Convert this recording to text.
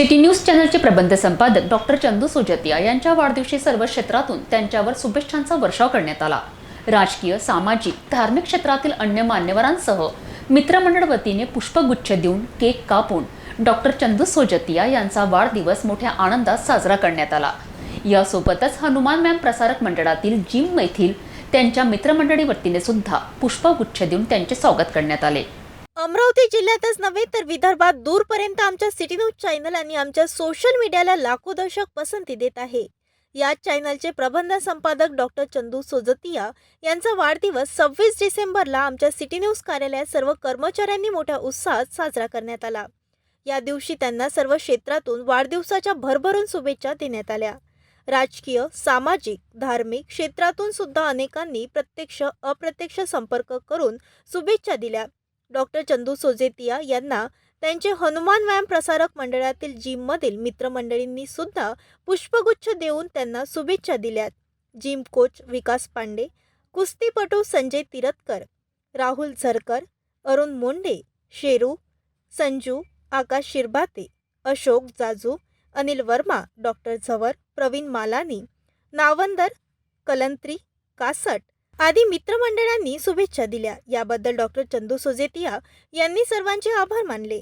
City news चॅनलचे प्रबंध संपादक doctor Chandu सुजतिया यांच्या वाढदिवशी सर्व क्षेत्रातून त्यांच्यावर शुभेच्छांचा वर्षाव करण्यात आला. राजकीय सामाजिक धार्मिक क्षेत्रातील अन्य मान्यवरांसह मित्रमंडळ वतीने पुष्पगुच्छ देऊन केक कापून डॉक्टर चंदू सोजतिया यांचा वाढदिवस मोठ्या आनंदात साजरा करण्यात आला. यासोबतच हनुमान मॅम प्रसारक मंडळातील जिम मैथील त्यांच्या मित्रमंडळी वतीने सुद्धा पुष्पगुच्छ देऊन त्यांचे स्वागत करण्यात आले. अमरावती जिल्ह्यातच नव्हे तर विदर्भात दूरपर्यंत आमच्या सिटी न्यूज चॅनल आणि आमच्या सोशल मीडियाला लाखो दर्शक पसंती देत आहे. या चॅनलचे प्रबंध संपादक डॉक्टर चंदू सोजतिया यांचा वाढदिवस सव्वीस डिसेंबरला आमच्या सिटी न्यूज कार्यालयात सर्व कर्मचाऱ्यांनी मोठ्या उत्साहात साजरा करण्यात आला. या दिवशी त्यांना सर्व क्षेत्रातून वाढदिवसाच्या भरभरून शुभेच्छा देण्यात आल्या. राजकीय सामाजिक धार्मिक क्षेत्रातून सुद्धा अनेकांनी प्रत्यक्ष अप्रत्यक्ष संपर्क करून शुभेच्छा दिल्या. डॉक्टर चंदू सोजेतिया यांना त्यांचे हनुमान व्यायाम प्रसारक मंडळातील जिममधील मित्रमंडळींनी सुद्धा पुष्पगुच्छ देऊन त्यांना शुभेच्छा दिल्यात जिम कोच विकास पांडे कुस्तीपटू संजय तिरतकर राहुल झरकर अरुण मोंडे शेरू संजू आकाश शिरभाते अशोक जाजू अनिल वर्मा डॉक्टर झवर प्रवीण मालानी नावंदर कलंत्री कासट आदी मित्रमंडळांनी शुभेच्छा दिल्या. याबद्दल डॉक्टर चंदू सोजेतिया यांनी सर्वांचे आभार मानले.